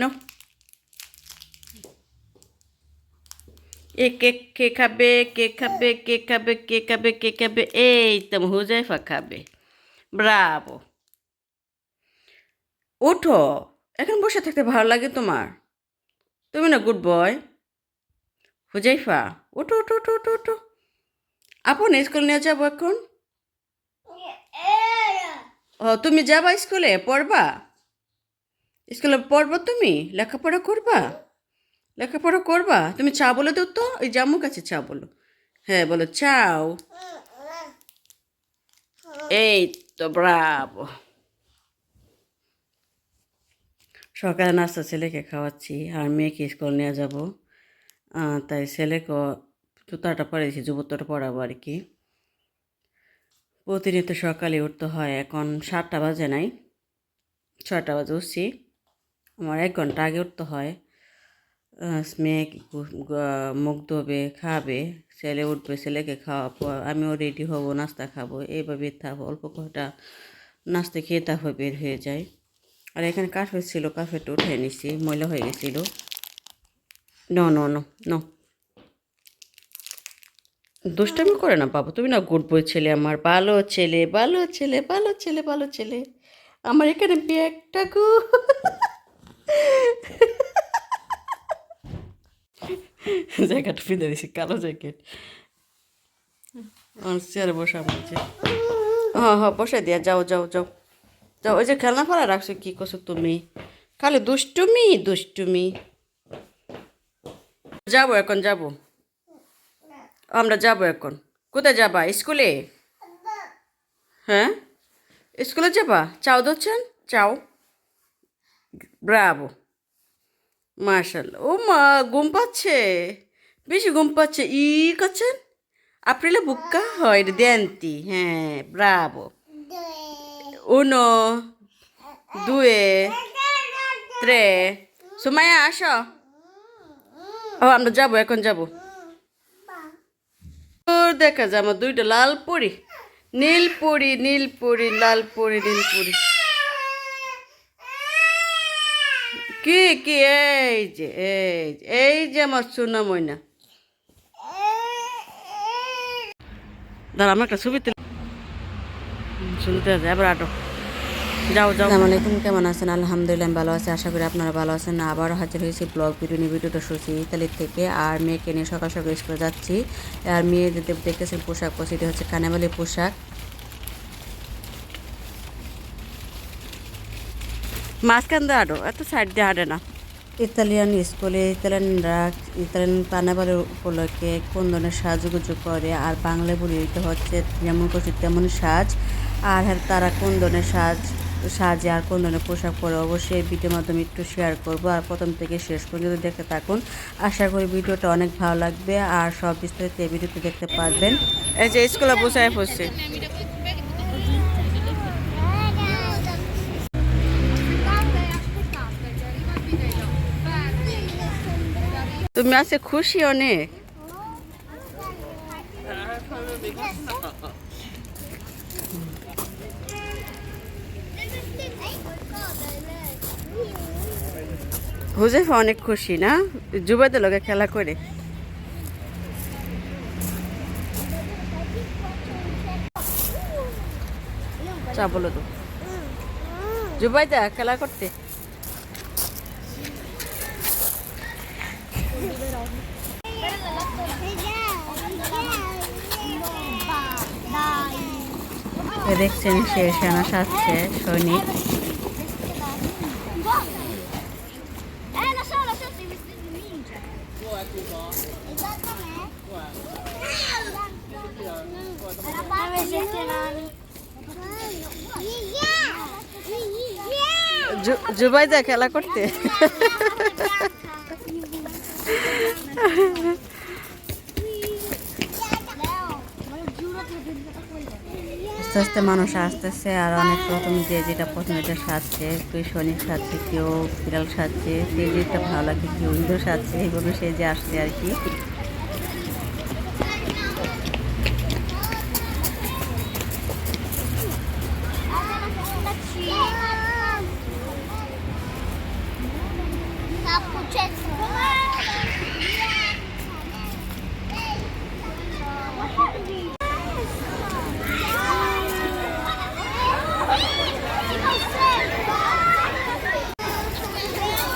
No a cake কে খাবে কে খাবে কে খাবে কে খাবে কে খাবে? এই তো হুজাইফা খাবে। ব্রাভো। ওঠো এখন বসে থাকতে ভালো লাগে তোমার। তুমি না গুড বয় হুজাইফা ওঠো ওঠো ওঠো ওঠো ওঠো আপন স্কুল নিয়ে যাব এখন? ও তুমি যাবা স্কুলে পড়বা? স্কুলে পড়ব তুমি? লেখাপড়া করবা? লেখাপড়া করবা? তুমি চা বলে দাও তো ওই জামু কাছে চা বলো। হ্যাঁ বলো, চাও। এই তো, ব্রাভো। সকালে নাস্তা ছেলেকে খাওয়াচ্ছি, আর মেয়েকে স্কুল নিয়ে যাব। তাই ছেলেকে জুতাটা পরেছি যুবতটা পরাবো আর কি। প্রতিনিয়ত সকালে উঠতে হয়, এখন সাতটা বাজে নাই ছটা বাজে উঠছি। আমার এক ঘণ্টা আগে উঠতে হয়। মেয়ে মুখ ধোবে, খাবে, ছেলে উঠবে, ছেলেকে খাওয়াবো, আমিও রেডি হব, নাস্তা খাব এইভাবে থাকব, অল্প কটা নাস্তা খেয়ে তারপর বের হয়ে যায় আর এখানে কার্পেট ছিল কার্পেটটা উঠে নিছি, ময়লা হয়ে গেছিল। ন ন ন ন দুষ্টামি করে না বাবু, তুমি না গুড বই ছেলে আমার, ভালো ছেলে ভালো ছেলে ভালো ছেলে ভালো ছেলে। আমার এখানে ব্যাগটা গো জ্যাকেট ফিরে দিছি কালো জ্যাকেট চেয়ারে বসা বলছে হ্যাঁ হ্যাঁ বসে দিয়া যাও যাও যাও যাও ওই যে খেলনা ফেলা রাখছো কি করছ তুমি খালি দুষ্টুমি দুষ্টুমি যাব এখন যাব আমরা যাব এখন কোথায় যাবা স্কুলে হ্যাঁ স্কুলে যাবা চাও দিচ্ছেন চাও ব্রাভো মার্শাল ও মা, ঘুম পাচ্ছে? বেশি ঘুম পাচ্ছে? ই করছেন? আপরিলে বুক্কা হয় দেন্তি হ্যাঁ ব্রাভো উনো, দুয়ে, ত্রে। সুমায়া আসো। ও, আমরা যাব, এখন যাব। দেখা যায় আমার দুইটা লাল পরি। নীল পরি নীল পরি, লাল পরি, নীল পরি। কি কি, এই যে, এই এই যে আমার সোনা ময়না দাঁড়া, আমার একটা ছবি শুনতে আছে, এবার আটো। যাও যাও। আলাইকুম, কেমন আছেন? আলহামদুলিল্লাহ, ভালো আছি। আশা করি আপনারা ভালো আছেন। আবারও হাজির হয়েছি ব্লগ ভিডিও নিয়ে, ভিডিওটা শুনছি ইতালির থেকে। আর মেয়েকে নিয়ে সকাল সকাল স্কুলে যাচ্ছি। আর মেয়ে যদি দেখতেছেন পোশাক, পছন্দ হচ্ছে কানামালি পোশাক। মাঝখান দিয়ে আটো এত সাইড দিয়ে হাঁটে না। ইতালিয়ান স্কুলে ইতালিয়ানরা ইতালিয়ান কানাবালের উপলক্ষে কোন ধরনের সাজুগুজু করে আর বাংলায় বলি এটা হচ্ছে যেমন করছে তেমন সাজ। আর হ্যাঁ তারা কোন ধরনের সাজ সাজে আর কোন ধরনের পোশাক পরে অবশ্যই ভিডিওর মাধ্যমে একটু শেয়ার করব। আর প্রথম থেকে শেষ পর্যন্ত দেখতে থাকুন। আশা করি ভিডিওটা অনেক ভালো লাগবে। আর সব বিস্তারিত এই ভিডিওতে দেখতে পারবেন। এই যে স্কুলে বসে পড়ছে তুমি আছে খুশি অনেক। হুজেফা অনেক খুশি, না? যুবাদের লগে খেলা করে। চা বলো তো। জুবাইদা খেলা করতে? দেখছেন সে সেনা সাজছে সৈনিক। Eh, lo খেলা lo আস্তে আস্তে মানুষ আসতেছে আর অনেক রকম যে যেটা প্রথমে এটা সাজছে। কেউ সৈনিক সাজছে, কেউ বিড়াল সাজছে যে যেটা ভালো লাগে, কেউ ইন্দুর সাজছে এইভাবে সে যে আসছে আর কি।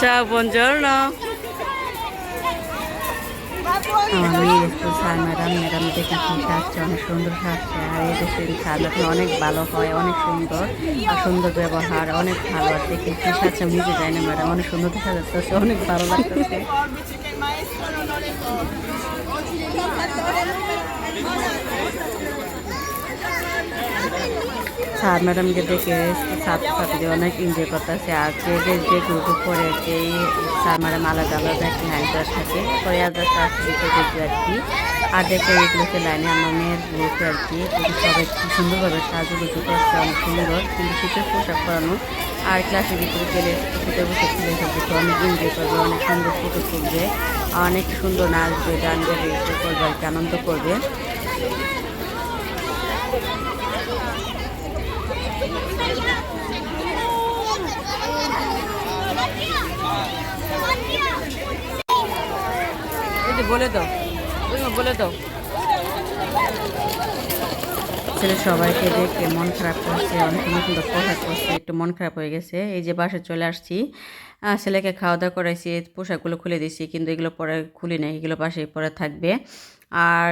Ciao, buongiorno. আমার মেয়ের স্কুল স্যার ম্যাডাম সাজছে অনেক সুন্দর সাজছে আর এই দেশের অনেক ভালো হয় অনেক সুন্দর। আর সুন্দর ব্যবহার অনেক ভালো। আর দেখে কি সাজছে আমি না ম্যাডাম অনেক সুন্দর যাচ্ছে অনেক ভালো লাগতেছে। স্যার ম্যাডামকে দেখে ছাত্রছাত্রীদের অনেক এনজয় করতেছে। আর যে যে গ্রুপে পড়ে যেই স্যার ম্যাডাম আলাদা আলাদা একটি লাইন করা থাকে। পরে আলাদা দিতে দেখবে আর কি। আর দেখে এগুলোকে লাইনে আমার মেয়ের গ্রুপে আর কি সবাই খুব সুন্দরভাবে সাজুগুজু করছে, অনেক সুন্দর। কিন্তু শীতের পোশাক পরানো আর ক্লাসের ভিতরে গেলে শীতের পোশাক খুলে সবকিছু অনেক এনজয় করবে, অনেক সুন্দর ফটো তুলবে, অনেক সুন্দর নাচবে গান গাবে করবে আর আনন্দ করবে এই যে ছেলে সবাইকে দেখে মন খারাপ করছে, অনেক সুন্দর পোশাক করছে একটু মন খারাপ হয়ে গেছে। এই যে বাসায় চলে আসছি। ছেলেকে খাওয়া দাওয়া করাইছি, পোশাকগুলো খুলে দিছি কিন্তু এগুলো পরে খুলি নাই, এগুলো পাশে পরে থাকবে। আর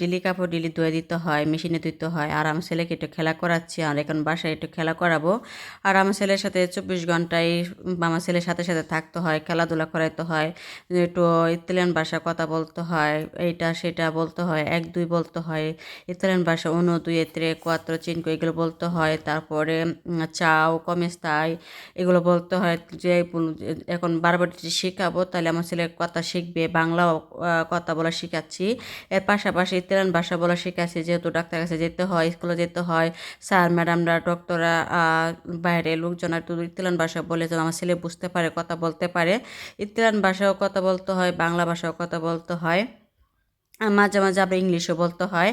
ডেলি কাপড় ডেলি ধুয়ে দিতে হয়, মেশিনে দিতে হয়। আর আমার ছেলেকে একটু খেলা করাচ্ছি, আর এখন বাসায় একটু খেলা করাবো। আর আমার ছেলের সাথে চব্বিশ ঘন্টায় আমার ছেলের সাথে সাথে থাকতে হয়, খেলাধুলা করাইতে হয়, একটু ইতালিয়ান ভাষা কথা বলতে হয়, এইটা সেটা বলতে হয়, এক দুই বলতে হয়, ইতালিয়ান ভাষা উনো, দুই এত্রে কোয়াত্র চিনকো এগুলো বলতে হয়। তারপরে চাও, কমেস্তাই, এগুলো বলতে হয়। যে এখন বারবার শেখাবো, তাহলে আমার ছেলে কথা শিখবে, বাংলাও কথা বলা শেখাচ্ছি। এর পাশাপাশি ইতালিয়ান ভাষা বলা শেখাচ্ছি যেহেতু ডাক্তার কাছে যেতে হয়, স্কুলে যেতে হয়। স্যার ম্যাডামরা ডক্টররা বাইরে লোকজন একটু ইতালিয়ান ভাষা বলে যেন আমার ছেলে বুঝতে পারে, কথা বলতে পারে। ইতালিয়ান ভাষাও কথা বলতে হয়, বাংলা ভাষাও কথা বলতে হয়। আর মাঝে মাঝে আবার ইংলিশও বলতে হয়।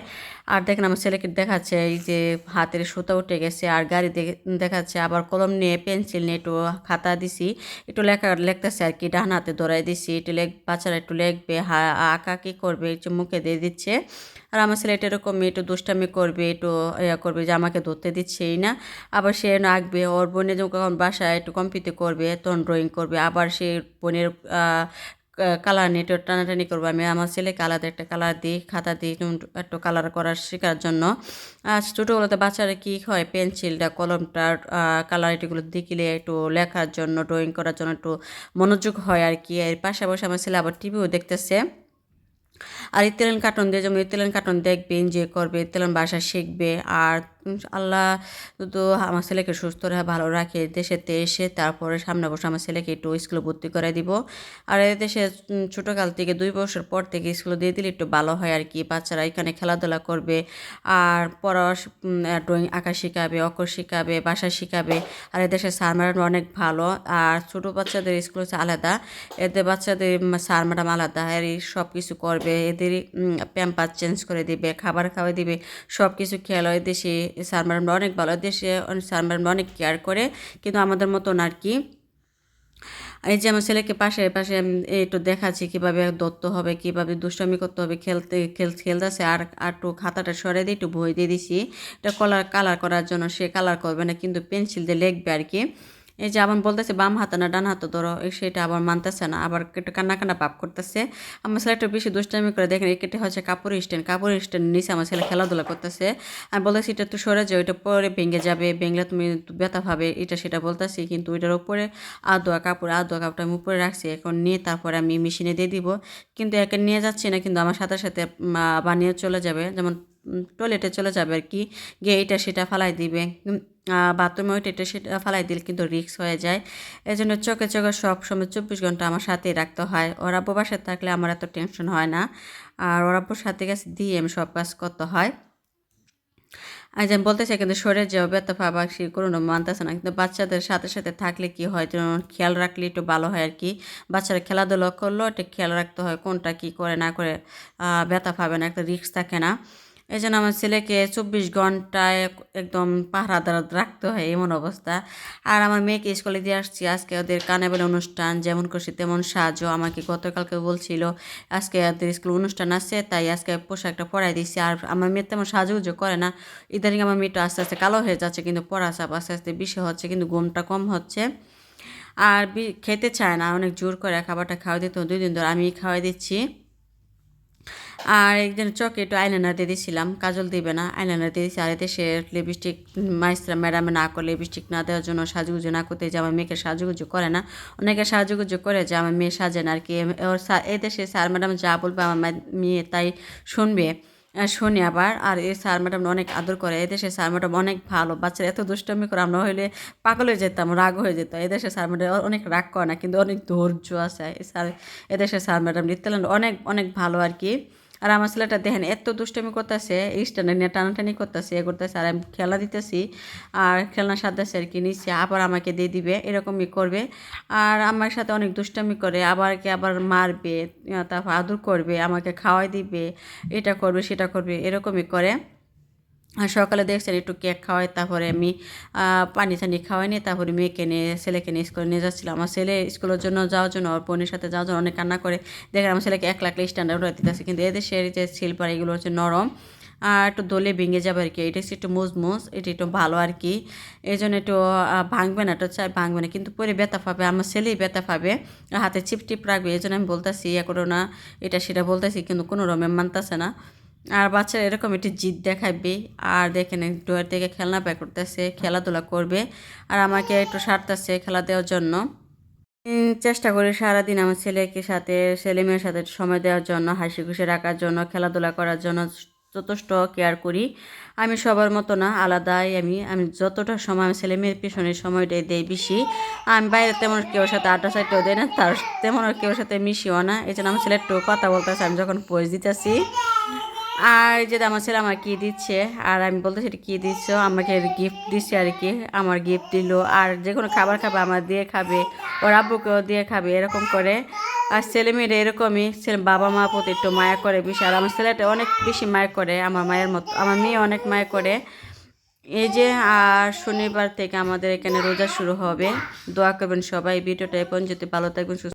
আর দেখেন আমার ছেলেকে দেখাচ্ছে, এই যে হাতের সুতা উঠে গেছে আর গাড়ি দেখে দেখাচ্ছে আবার কলম নিয়ে পেন্সিল নিয়ে একটু খাতা দিছি, একটু লেখা, লেখতেছে আর কি, ডান হাতে ধরাই দিছি, একটু লেখ, বাচ্চারা একটু লিখবে, হা, আঁকা কী করবে, একটু মুখে দিয়ে দিচ্ছে। আর আমার ছেলে এটা এরকম একটু দুষ্টামি করবে, একটু ইয়া করবে যে আমাকে ধরতে দিচ্ছেই না। আবার সে আঁকবে, ওর বোনের যখন বাসায় একটু কম্পিউটার করবে, তখন ড্রয়িং করবে, আবার সে বোনের কালার নিয়ে একটু টানাটানি করব আমি। আমার ছেলেকে আলাদা একটা কালার দিই খাতা দিই একটু- কালার করার শেখার জন্য। আর ছোটোগুলোতে বাচ্চারা কী হয়, পেন্সিলটা, কলমটা কালার এটিগুলো দিকিলে একটু লেখার জন্য ড্রয়িং করার জন্য একটু মনোযোগ হয় আর কি। এর পাশাপাশি আমার ছেলে আবার টিভিও দেখতেছে। আর ইতালিয়ান কার্টুন দিয়ে, যেমন ইতালিয়ান কার্টুন দেখবে এনজয় করবে ইতালিয়ান ভাষা শিখবে। আর আল্লাহ তো আমার ছেলেকে সুস্থ রেখে ভালো রাখে দেশেতে এসে তারপরে সামনে বসে আমার ছেলেকে একটু স্কুলে ভর্তি করে দিব। আর এ দেশে ছোটোকাল থেকে দুই বছর পর থেকে স্কুলে দিয়ে দিলে একটু ভালো হয় আর কি। বাচ্চারা এখানে খেলাধুলা করবে, আর পড়া ড্রয়িং আঁকা শেখাবে, অক্ষর শেখাবে, ভাষা শেখাবে। আর এদেশের স্যার ম্যাডাম অনেক ভালো। আর ছোটো বাচ্চাদের স্কুল হচ্ছে আলাদা। এদের বাচ্চাদের স্যার ম্যাডাম আলাদা। আর সব কিছু করবে এদের প্যাম্পার চেঞ্জ করে দিবে, খাবার খাওয়াই দিবে সব কিছু খেয়াল হয় দেশে স্যার ম্যাডামরা অনেক ভালো দেশে ম্যাডামরা অনেক কেয়ার করে। কিন্তু আমাদের মতন আর কি। এই যে আমার ছেলেকে পাশে পাশে একটু দেখাচ্ছি কীভাবে দত্ত হবে, কীভাবে দুষ্টমি করতে হবে, খেলতে, খেল, খেলতেছে। আর আর একটু খাতাটা সরে দিয়ে একটু বই দিয়ে দিছি। এটা কলার কালার করার জন্য সে কালার করবে না, কিন্তু পেন্সিল দিয়ে লিখবে আর কি। এই যে আবার বলতেছে, বাম হাতে না ডান হাতে ধরো সেটা আবার মানতেছে না, আবার একটু কান্না কান্না ভাব করতেছে। আমার ছেলে একটু বেশি দুষ্টামি করে দেখেন একেটে হচ্ছে কাপড় স্ট্যান্ড কাপড় স্ট্যান্ড নিচে আমার ছেলে খেলাধুলা করতেছে। আর বলতেছি, এটা একটু সরে যাও, এটা পরে ভেঙে যাবে, ভেঙলে তুমি ব্যথা পাবে। এটা সেটা বলতেছি, কিন্তু ওইটার উপরে আদোয়া কাপড়, আদোয়া কাপড়টা আমি উপরে রাখছি, এখন নিয়ে তারপরে আমি মেশিনে দিয়ে দিব। কিন্তু একে নিয়ে যাচ্ছি না, কিন্তু আমার সাথে সাথে বানিয়ে চলে যাবে। যেমন টয়লেটে চলে যাবে আর কি গিয়ে এটা সেটা ফালাই দিবে। বাথরুমে ওইটা, এটা সেটা ফালাই দিলে কিন্তু রিক্স হয়ে যায়। এই জন্য চোখে চোখে সবসময় চব্বিশ ঘণ্টা আমার সাথেই রাখতে হয়। ওর আব্বু বাসায় থাকলে আমার এত টেনশন হয় না। আর ওর আব্বুর সাথে কাছে দিয়ে আমি সব কাজ করতে হয়। আর যেন বলতেছে, কিন্তু সরে যাও ব্যথা পাবা সে কোনো মানতেছে না। কিন্তু বাচ্চাদের সাথে সাথে থাকলে কি হয়? যেন খেয়াল রাখলে একটু ভালো হয় আর কি বাচ্চারা খেলাধুলা করলেও একটা খেয়াল রাখতে হয়, কোনটা কি করে না করে ব্যথা পাবে না, একটা রিক্স থাকে না। এই জন্য আমার ছেলেকে চব্বিশ ঘন্টায় একদম পাহারা পাহারাদার রাখতে হয়, এমন অবস্থা। আর আমার মেয়েকে স্কুলে দিয়ে আসছি। আজকে ওদের কানাবেল অনুষ্ঠান, যেমন খুশি তেমন সাজও আমাকে গতকালকে বলছিল, আজকে ওদের স্কুল অনুষ্ঠান আছে, তাই আজকে পোশাকটা পরাই দিচ্ছি আর আমার মেয়ে তেমন সাজুগুজু করে না। ইদানিং আমার মেয়েটা আস্তে আস্তে কালো হয়ে যাচ্ছে, কিন্তু পড়া চাপ আস্তে আস্তে বেশি হচ্ছে, কিন্তু ঘুমটা কম হচ্ছে। আর খেতে চায় না, অনেক জোর করে খাবারটা খাওয়া দিত দুই দিন ধরে আমি খাওয়াই দিচ্ছি। আর একদিন চকে একটু আইলাইনার দিয়ে দিয়েছিলাম কাজল দিবে না আইলাইনার দিয়ে দিয়েছি আর এতে সে লিপস্টিক মাইস্ত্রা ম্যাডামে না করে লিপস্টিক না দেওয়ার জন্য সাজুগুজু না করতে যে আমার মেয়েকে সাজুগুজু করে না। অনেকে সাজুগুজু করে যে আমার মেয়ে সাজে না আর কি। ওর সা- এই দেশে স্যার ম্যাডাম যা বলবে আমার মেয়ে তাই শুনবে। শুনি আবার। আর এই স্যার ম্যাডাম অনেক আদর করে। এদেশে স্যার ম্যাডাম অনেক ভালো। বাচ্চারা এত দুষ্টমি করে আমরা হইলে পাগল হয়ে যেতাম, রাগ হয়ে যেত। এদেশে স্যার ম্যাডাম অনেক রাগ করে না, কিন্তু অনেক ধৈর্য আছে। স্যার এদেশে স্যার ম্যাডাম নিত্যল্যান্ড অনেক অনেক ভালো আর কি। আর আমার ছেলেটা দেখেন, এত দুষ্টমি করতেছে স্ট্যান্ডে নিয়ে টানাটানি করতেছে, এ করতেছে, আর আমি খেলা দিতেছি, আর খেলনা সাথে আর কি, নিচ্ছে, আবার আমাকে দিয়ে দিবে, এরকমই করবে। আর আমার সাথে অনেক দুষ্টামি করে, আবার কি আবার মারবে তারপর আদর করবে, আমাকে খাওয়াই দিবে, এটা করবে, সেটা করবে, এরকমই করে। আর সকালে দেখছেন একটু কেক খাওয়াই, তারপরে আমি পানি টানি খাওয়াই তারপরে মেয়েকে নিয়ে, ছেলেকে নিয়ে স্কুলে নিয়ে যাচ্ছিলাম। আমার ছেলে স্কুলের জন্য যাওয়ার জন্য, ওর বোনের সাথে যাওয়ার জন্য অনেক কান্না করে। দেখেন আমার ছেলেকে এক লাখ স্ট্যান্ডার্ড উঠে দিতেছে, কিন্তু এদেশের যে সিলভার এগুলো হচ্ছে নরম। আর একটু দলে ভেঙে যাবে আর কি, এটা হচ্ছে একটু মুজমুজ, এটা একটু ভালো আর কি। এই জন্য একটু ভাঙবে না এটা চাই, ভাঙবে না, কিন্তু পরে ব্যথা পাবে, আমার ছেলেই ব্যথা পাবে, হাতে চিপ টিপ রাখবে, এই জন্য আমি বলতেছি ইয়ে করো না, এটা সেটা বলতেছি, কিন্তু কোনো রমে মানতেছে না। আর বাচ্চারা এরকম একটি জিদ দেখাবে আর দেখেন ডোয়ার থেকে খেলনা প্যাক করতেছে, খেলাধুলা করবে। আর আমাকে একটু সারতেছে খেলা দেওয়ার জন্য। চেষ্টা করি সারাদিন আমার ছেলেকে সাথে, ছেলে মেয়ের সাথে সময় দেওয়ার জন্য, হাসি খুশি রাখার জন্য, খেলাধুলা করার জন্য যথেষ্ট কেয়ার করি। আমি সবার মতো না, আলাদাই আমি। আমি যতটা সময় আমি ছেলে মেয়ের পিছনে সময়টাই দেই বেশি। আমি বাইরে তেমন কেউ সাথে আড্ডা সাইডটাও দেয় না, তার তেমন আর কেউ সাথে মিশিও না। এই জন্য আমার ছেলে একটু কথা বলতেছে, আমি যখন পোজ দিতেছি আর যে আমার ছেলে আমার কী দিচ্ছে, আর আমি বলতেছি এটা কী দিচ্ছ, আমাকে গিফট দিচ্ছে আর কি, আমার গিফট দিল, আর যে কোনো খাবার খাবে, আমার দিয়ে খাবে, ওর আব্বুকেও দিয়ে খাবে, এরকম করে। আর ছেলে মেয়েরা এরকমই, ছেলে বাবা মা প্রতি একটু মায়া করে বেশি আর আমার ছেলেটা অনেক বেশি মায়া করে, আমার মায়ের মতো, আমার মেয়ে অনেক মায়া করে। এই যে, আর শনিবার থেকে আমাদের এখানে রোজা শুরু হবে। দোয়া করবেন সবাই, ভিডিওটা এখন যদি ভালো থাকবেন, সুস্থ